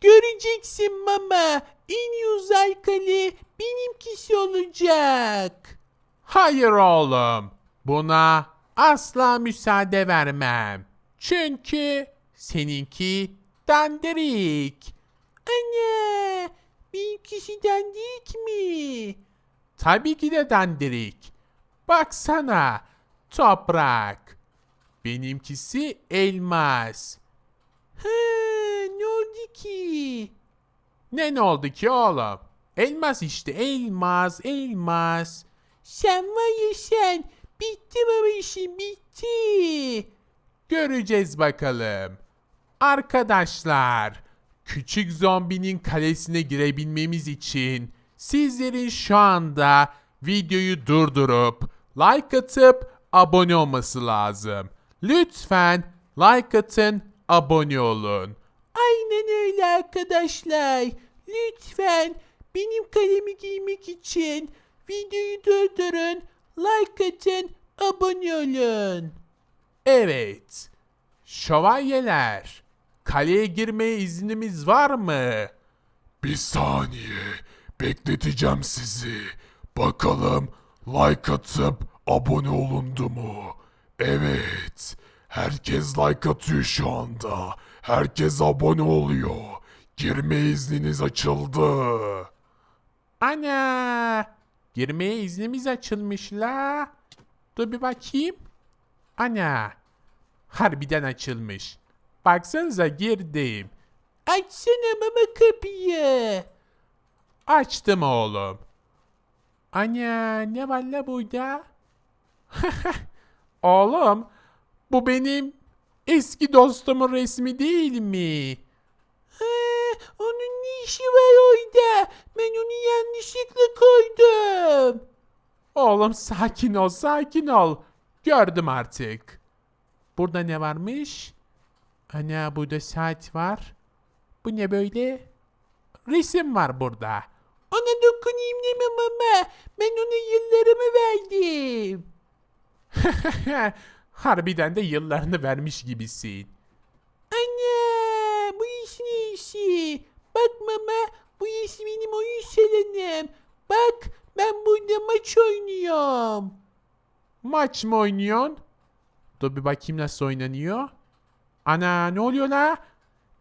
Göreceksin mama. En uzay kale benimkisi olacak. Hayır oğlum. Buna asla müsaade vermem. Çünkü seninki dandirik. Anne. Benimkisi dandik mi? Tabii ki de dandirik. Baksana. Toprak. Benimkisi elmas. Ha, ne oldu ki? Ne ne oldu ki oğlum? Elmas işte elmas elmas. Sen var ya sen. Bitti baba işin bitti. Göreceğiz bakalım. Arkadaşlar, küçük zombinin kalesine girebilmemiz için sizlerin şu anda videoyu durdurup like atıp abone olması lazım. Lütfen like atın, abone olun. Aynen öyle arkadaşlar. Lütfen benim kalemi giymek için videoyu durdurun, like atın, abone olun. Evet. Şövalyeler, kaleye girmeye iznimiz var mı? Bir saniye. Bekleteceğim sizi. Bakalım like atıp abone olundu mu? Evet. Herkes like atıyor şu anda. Herkes abone oluyor. Girme izniniz açıldı. Ana! Girmeye iznimiz açılmış la. Dur bir bakayım. Ana! Harbiden açılmış. Baksanıza girdim. Açsana mama kapıyı. Açtım oğlum. Ana ne var la burada? oğlum bu benim eski dostumun resmi değil mi? Ha, onun ne işi var orada? Ben onu yanlışlıkla koydum. Oğlum sakin ol sakin ol. Gördüm artık. Burada ne varmış? Ana burada saat var. Bu ne böyle? Resim var burada. Ona dokunayım deme mama. Ben ona yıllarımı verdim. Harbiden de yıllarını vermiş gibisin. Anne bu iş ne işi? Bak mama bu iş benim oyun salonum. Bak ben burada maç oynuyorum. Maç mı oynuyorsun? Dur bir bakayım nasıl oynanıyor. Ana ne oluyor la?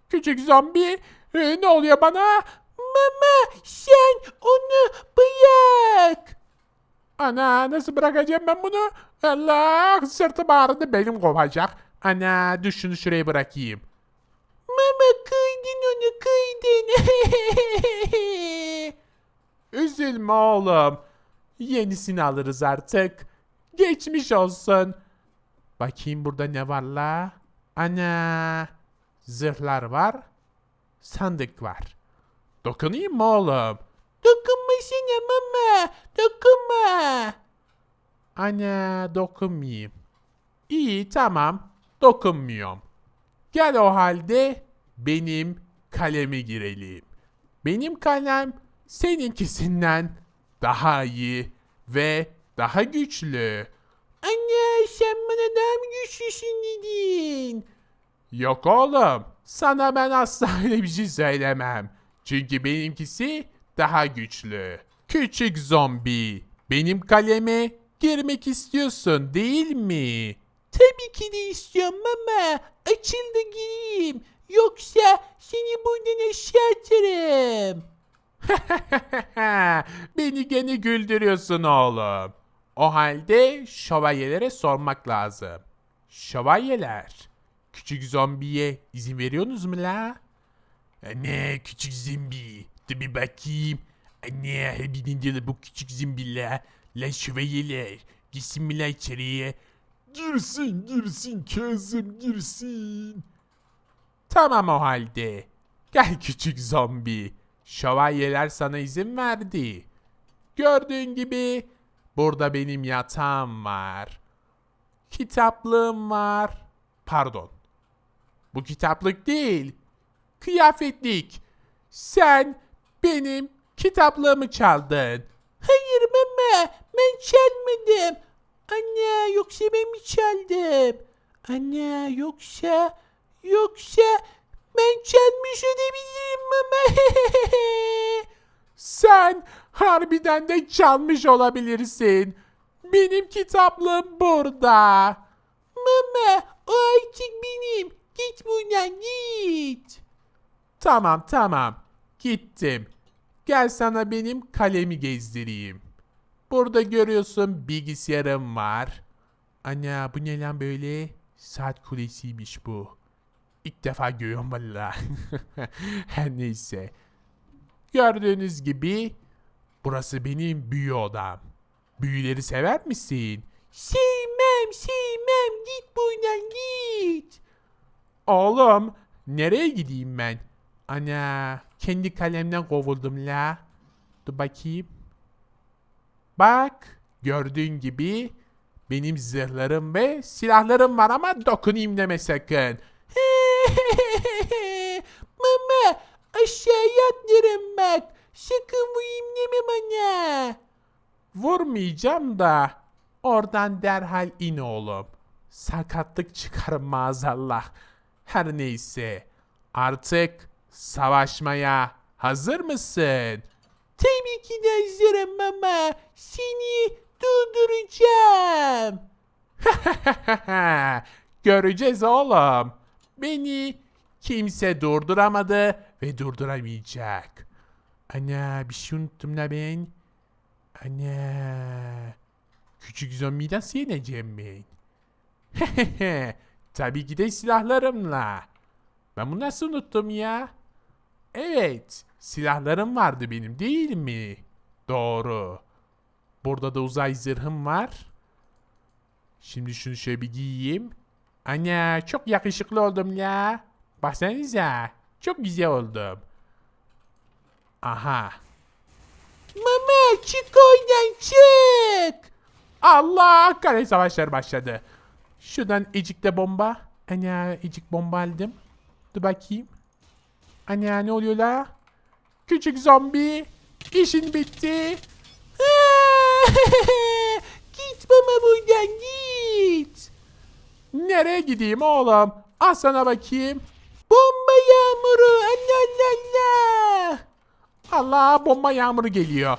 Küçük zombi. Ee, ne oluyor bana? Mama sen onu bırak. Ana nasıl bırakacağım ben bunu? Allah sırtım ağrıdı belim kopacak. Ana dur şuraya bırakayım. Mama kıydın onu kıydın. Üzülme oğlum. Yenisini alırız artık. Geçmiş olsun. Bakayım burada ne var la? Ana. Zırhlar var. Sandık var. Dokunayım mı oğlum? Dokunmasana mama. Ana dokunmayayım. İyi tamam. Dokunmuyorum. Gel o halde benim kaleme girelim. Benim kalem seninkisinden daha iyi ve daha güçlü. Anne sen bana daha mı güçlüsün dedin? Yok oğlum. Sana ben asla öyle bir şey söylemem. Çünkü benimkisi daha güçlü. Küçük zombi. Benim kaleme girmek istiyorsun değil mi? Tabii ki de istiyorum ama açıl da gireyim. Yoksa seni buradan aşağı atarım. Beni gene güldürüyorsun oğlum. O halde şövalyelere sormak lazım. Şövalyeler, küçük zombiye izin veriyorsunuz mu la? Ne küçük zombi? Dur bir bakayım. Ne harbiden de bu küçük zombiler. La şövalyeler. La içeriye? Girsin girsin Kazım girsin. Tamam o halde. Gel küçük zombi. Şövalyeler sana izin verdi. Gördüğün gibi burada benim yatağım var. Kitaplığım var. Pardon. Bu kitaplık değil. Kıyafetlik. Sen benim kitaplığımı çaldın. Hayır mama ben çalmadım. Anne yoksa ben mi çaldım? Anne yoksa yoksa Ben çalmış olabilirim mama. Sen harbiden de çalmış olabilirsin. Benim kitaplığım burada. mama o artık benim. Git buradan git. Tamam tamam. Gittim. Gel sana benim kalemi gezdireyim. Burada görüyorsun bilgisayarım var. Ana bu ne lan böyle? Saat kulesiymiş bu. İlk defa görüyorum valla. Her neyse. Gördüğünüz gibi burası benim büyü odam. Büyüleri sever misin? Sevmem sevmem git buradan git. Oğlum nereye gideyim ben? Ana kendi kalemden kovuldum la. Dur bakayım. Bak gördüğün gibi benim zırhlarım ve silahlarım var ama dokunayım deme sakın. mama aşağıya atlarım bak. Sakın vurayım deme bana. Vurmayacağım da oradan derhal in oğlum. Sakatlık çıkarım maazallah. Her neyse artık savaşmaya hazır mısın? Tabii ki de hazırım mama. Seni durduracağım. Göreceğiz oğlum. Beni kimse durduramadı ve durduramayacak. Ana bir şey unuttum la ben. Ana. Küçük zombi nasıl yeneceğim ben? Tabii ki de silahlarımla. Ben bunu nasıl unuttum ya? Evet, silahlarım vardı benim değil mi? Doğru. Burada da uzay zırhım var. Şimdi şunu şöyle bir giyeyim. Ana çok yakışıklı oldum ya. Baksanıza. Çok güzel oldum. Aha. Mama çık oradan çık. Allah kare savaşlar başladı. Şuradan ecikte bomba. Ana ecik bomba aldım. Dur bakayım. Ana ne oluyor la? Küçük zombi. İşin bitti. git mama buradan git. Nereye gideyim oğlum? Al sana bakayım. Bomba yağmuru Allah Allah Allah. Allah bomba yağmuru geliyor.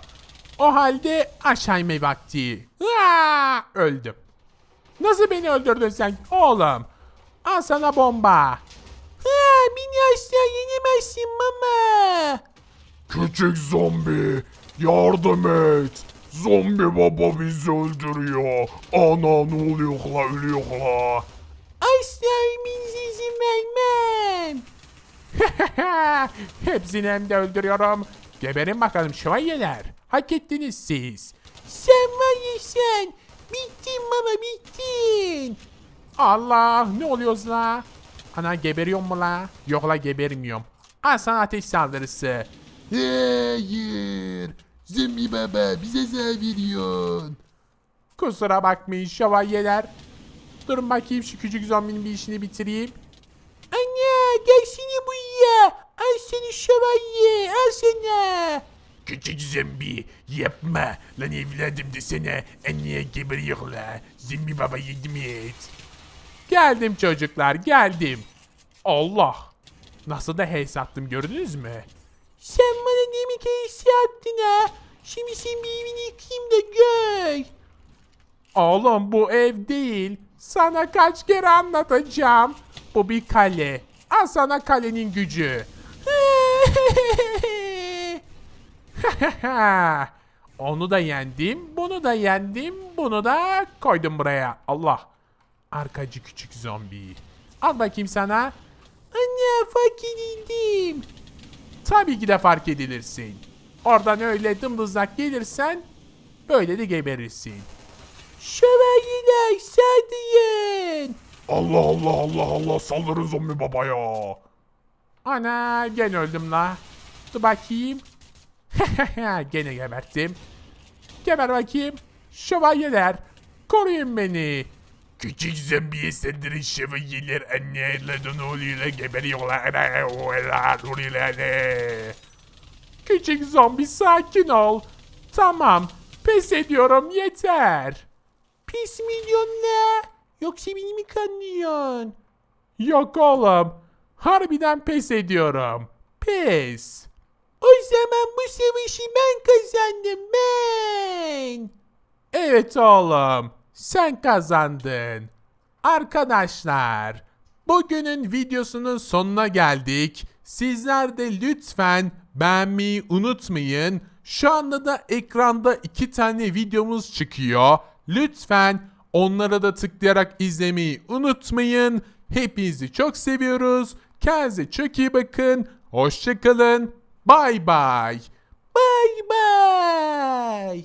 O halde aşağı inme vakti. Aa, öldüm. Nasıl beni öldürdün sen oğlum? Al sana bomba. Beni asla yenemezsin mama. Küçük zombi yardım et. Zombi baba bizi öldürüyor. Ana ne oluyor la ölüyor la. Asla ölmenize izin vermem. Hepsini hem de öldürüyorum. Geberin bakalım şövalyeler. Hak ettiniz siz. Sen var ya sen. Bittin mama bittin. Allah ne oluyoruz la? Ana geberiyor mu la? Yok la gebermiyorum. Al sana ateş saldırısı. Hayır. Zombi baba bize zarar veriyorsun. Kusura bakmayın şövalyeler. Durun bakayım şu küçük zombinin bir işini bitireyim. Anne gelsene buraya. Al seni şövalye al sana. Küçük zombi yapma. Lan evladım desene. Anneye geberiyor la. Zombi baba yardım et. Geldim çocuklar geldim. Allah. Nasıl da heys attım gördünüz mü? Sen bana ne mi keyisi attın ha? Şimdi sen bir evini yıkayayım da gör. Oğlum bu ev değil. Sana kaç kere anlatacağım. Bu bir kale. Al sana kalenin gücü. Onu da yendim, bunu da yendim, bunu da koydum buraya. Allah. Arkacı küçük zombi. Al bakayım sana. Anne fark edildim. Tabii ki de fark edilirsin. Oradan öyle dımdızlak gelirsen böyle de geberirsin. Şövalyeler saldırın. Allah Allah Allah Allah saldırın zombi babaya. Ana gene öldüm la. Dur bakayım. gene geberttim. Geber bakayım. Şövalyeler koruyun beni. Küçük zombiye saldırın şövalyeler anneyle ne oluyor la geberiyorlar. Küçük zombi sakin ol. Tamam. Pes ediyorum yeter. Pis milyon ne? Yoksa beni mi kanlıyorsun? Yok oğlum. Harbiden pes ediyorum. Pes. O zaman bu savaşı ben kazandım ben. Evet oğlum, sen kazandın. Arkadaşlar, bugünün videosunun sonuna geldik. Sizler de lütfen beğenmeyi unutmayın. Şu anda da ekranda iki tane videomuz çıkıyor. Lütfen onlara da tıklayarak izlemeyi unutmayın. Hepinizi çok seviyoruz. Kendinize çok iyi bakın. Hoşçakalın. Bay bay. Bay bay.